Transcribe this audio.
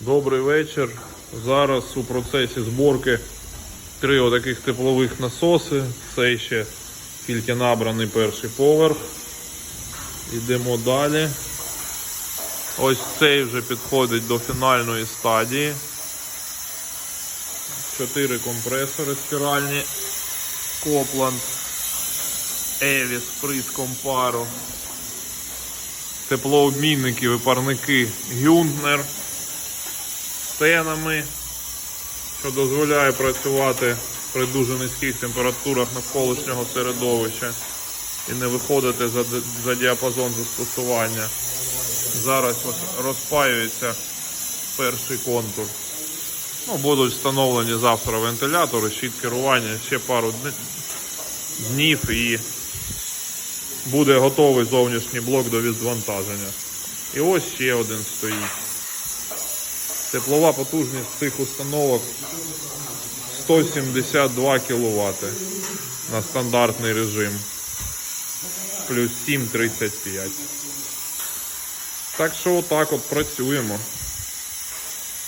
Добрий вечір. Зараз у процесі зборки три отаких теплових насоси. Це ще тільки набраний перший поверх. Йдемо далі. Ось цей вже підходить до фінальної стадії. Чотири компресори спіральні. Копланд. Евіс приском пару. Теплообмінники, випарники Гюнднер з стенами, що дозволяє працювати при дуже низьких температурах навколишнього середовища і не виходити за, за діапазон застосування. Зараз ось розпаюється перший контур. Ну, будуть встановлені завтра вентилятори, щит керування, ще пару днів і буде готовий зовнішній блок до відвантаження. І ось ще один стоїть. Теплова потужність цих установок 172 кВт на стандартний режим. Плюс 7,35. Так що отак от працюємо.